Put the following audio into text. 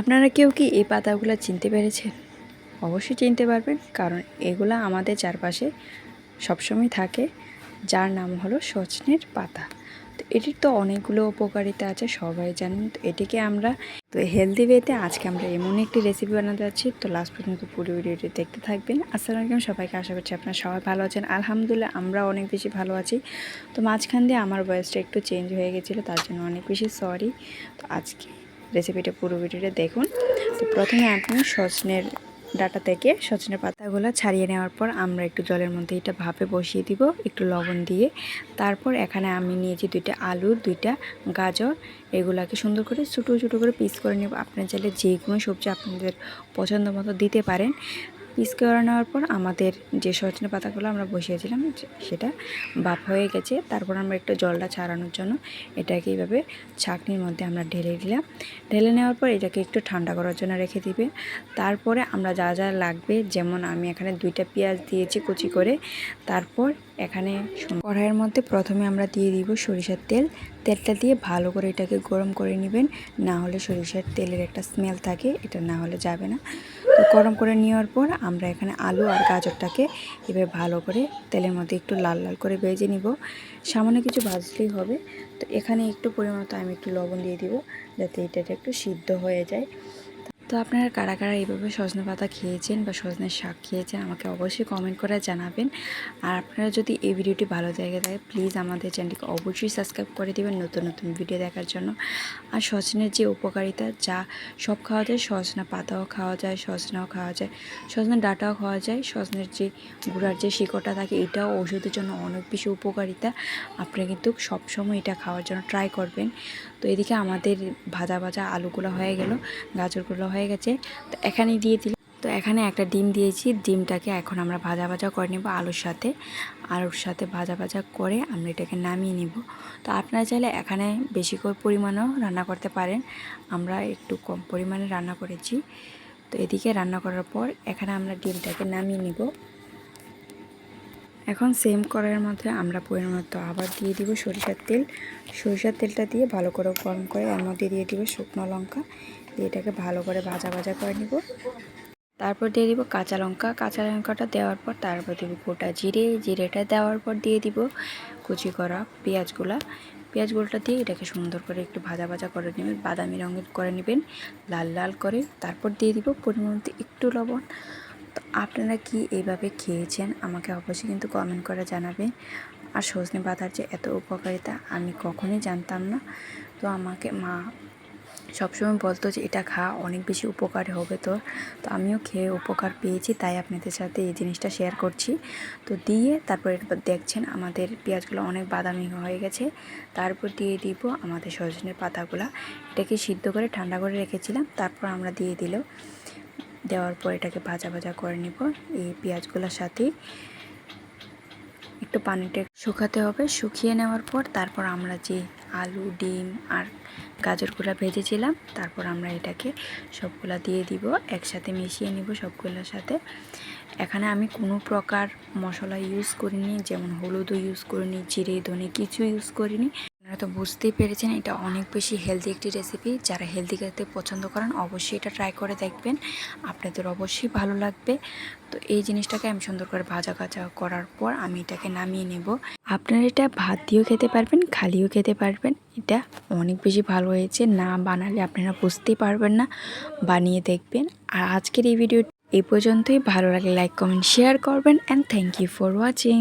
আপনারা কেউ কি এই পাতাগুলো চিনতে পেরেছেন? অবশ্যই চিনতে পারবেন, কারণ এগুলা আমাদের চারপাশে সবসময় থাকে। যার নাম হলো সজনের পাতা। তো এটির তো অনেকগুলো উপকারিতা আছে, সবাই জানেন। তো এটিকে আমরা, তো হেলদি ওয়েতে আজকে আমরা এমন একটি রেসিপি বানাতে যাচ্ছি। তো লাস্ট পর্যন্ত পুরো ভিডিওটি দেখতে থাকবেন। আসসালামু আলাইকুম সবাইকে, আশা করছি আপনারা সবাই ভালো আছেন। আলহামদুলিল্লাহ, আমরা অনেক বেশি ভালো আছি। তো মাঝখান দিয়ে আমার বয়সটা একটু চেঞ্জ হয়ে গেছিল, তার জন্য অনেক বেশি সরি তো আজকে রেসিপিটা পুরো ভিডিওটা দেখুন। তো প্রথমে আপনি সজনের ডাটা থেকে সজনের পাতাগুলো ছাড়িয়ে নেওয়ার পর আমরা একটু জলের মধ্যে এটা ভাপে বসিয়ে দিব, একটু লবণ দিয়ে। তারপর এখানে আমি নিয়েছি দুইটা আলু, দুইটা গাজর। এগুলাকে সুন্দর করে ছোটো ছোটো করে পিস করে নেব। আপনার চাইলে যে কোনো সবজি আপনাদের পছন্দ মতো দিতে পারেন। পিস করে নেওয়ার পর আমাদের যে সজনে পাতাগুলো আমরা বসিয়েছিলাম সেটা বাপ হয়ে গেছে। তারপর আমরা একটু জলটা ছাড়ানোর জন্য এটাকে এইভাবে ছাঁকনির মধ্যে আমরা ঢেলে দিলাম। ঢেলে নেওয়ার পর এটাকে একটু ঠান্ডা করার জন্য রেখে দিবে। তারপরে আমরা যা যা লাগবে, যেমন আমি এখানে দুইটা পেঁয়াজ দিয়েছি কুচি করে, তারপর এখানে কড়াইয়ের মধ্যে প্রথমে আমরা দিয়ে দিব সরিষার তেল। তেলটা দিয়ে ভালো করে এটাকে গরম করে নেবেন। না হলে সরিষার তেলের একটা স্মেল থাকে, এটা না হলে যাবে না। তো গরম করে নেওয়ার পর আমরা এখানে আলু আর গাজরটাকে এবার ভালো করে তেলের মধ্যে একটু লাল লাল করে ভেজে নিব। সামান্য কিছু ভাজলেই হবে। তো এখানে একটু পরিমাণ আমি একটু লবণ দিয়ে দিব যাতে এটা একটু সিদ্ধ হয়ে যায়। তো আপনারা কারা কারা এইভাবে সজনে পাতা খেয়েছেন বা সজনের শাক খেয়েছেন আমাকে অবশ্যই কমেন্ট করে জানাবেন। আর আপনারা যদি এই ভিডিওটি ভালো জায়গায় থাকে প্লিজ আমাদের চ্যানেলটিকে অবশ্যই সাবস্ক্রাইব করে দেবেন নতুন নতুন ভিডিও দেখার জন্য। আর সজনের যে উপকারিতা, যা সব খাওয়া যায়, সজনা পাতাও খাওয়া যায়, সজনাও খাওয়া যায় সজনের ডাটাও খাওয়া যায়, সজনের যে গুঁড়ার যে শিকড়টা থাকে, এটাও ওষুধের জন্য অনেক বেশি উপকারিতা। আপনারা কিন্তু সবসময় এটা খাওয়ার জন্য ট্রাই করবেন। তো এদিকে আমাদের ভাজা ভাজা আলুগুলো হয়ে গেল, গাজরগুলো হয়ে গেছে। তো এখানে দিয়ে দিলাম। তো এখানে একটা ডিম দিয়েছি। ডিমটাকে এখন আমরা ভাজা ভাজা করে নেব আলুর সাথে। আলুর সাথে ভাজা ভাজা করে আমরা এটাকে নামিয়ে নিব। তো আপনারা চাইলে এখানে বেশি করে পরিমাণও রান্না করতে পারেন। আমরা একটু কম পরিমাণে রান্না করেছি। তো এদিকে রান্না করার পর এখানে আমরা ডিমটাকে নামিয়ে নিব। এখন সেম কড়াইয়ের মধ্যে আমরা পরিমাণ মতো আবার দিয়ে দিব সরিষার তেল। সরিষার তেলটা দিয়ে ভালো করে গরম করে এর মধ্যে দিয়ে দিব শুকনো লঙ্কা। দিয়ে এটাকে ভালো করে ভাজা ভাজা করে নিব। তারপর দিয়ে দিব কাঁচা লঙ্কা। কাঁচা লঙ্কাটা দেওয়ার পর তারপর দিব গোটা জিরে। জিরেটা দেওয়ার পর দিয়ে দিব কুচি করা পেঁয়াজগুলা। পেঁয়াজগুলোটা দিয়ে এটাকে সুন্দর করে একটু ভাজা ভাজা করে নেবেন, বাদামি রঙের করে নেবেন, লাল লাল করে। তারপর দিয়ে দিব পরিমাণ একটু লবণ। তো আপনারা কি এইভাবে খেয়েছেন? আমাকে অবশ্যই কিন্তু কমেন্ট করে জানাবেন। আর সজনে পাতার যে এত উপকারিতা আমি কখনোই জানতাম না। তো আমাকে মা সবসময় বলতো যে, এটা খা, অনেক বেশি উপকার হবে তোর। তো আমিও খেয়ে উপকার পেয়েছি, তাই আপনাদের সাথে এই জিনিসটা শেয়ার করছি। তো দিয়ে তারপর দেখছেন আমাদের পেঁয়াজগুলো অনেক বাদামি হয়ে গেছে। তারপর দিয়ে দিব আমাদের সজনের পাতাগুলা। এটাকে সিদ্ধ করে ঠান্ডা করে রেখেছিলাম, তারপর আমরা দিয়ে দিল। দেওয়ার পর এটাকে ভাজা ভাজা করে নিব। এই পেঁয়াজগুলোর সাথেই একটু পানিটা শুকাতে হবে। শুকিয়ে নেওয়ার পর তারপর আমরা যে আলু, ডিম আর গাজরগুলো ভেজেছিলাম, তারপর আমরা এটাকে সবগুলা দিয়ে দিব। একসাথে মিশিয়ে নিব সবগুলোর সাথে। এখানে আমি কোনো প্রকার মশলা ইউজ করিনি, যেমন হলুদও ইউজ করিনি, জিরে, ধনে কিছু ইউজ করিনি। আপনারা তো বুঝতেই পেরেছেন, এটা অনেক বেশি হেলদি একটি রেসিপি যারা হেলদি খেতে পছন্দ করেন, অবশ্যই এটা ট্রাই করে দেখবেন। আপনাদের অবশ্যই ভালো লাগবে। তো এই জিনিসটাকে আমি সুন্দর করে ভাজা ভাজা করার পর আমি এটাকে নামিয়ে নেব। আপনারা এটা ভাত দিয়েও খেতে পারবেন, খালিও খেতে পারবেন। এটা অনেক বেশি ভালো হয়েছে, না বানালে আপনারা বুঝতেই পারবেন না। বানিয়ে দেখবেন। আর আজকের এই ভিডিও এই পর্যন্তই। ভালো লাগে লাইক কমেন্ট শেয়ার করবেন। And thank you for watching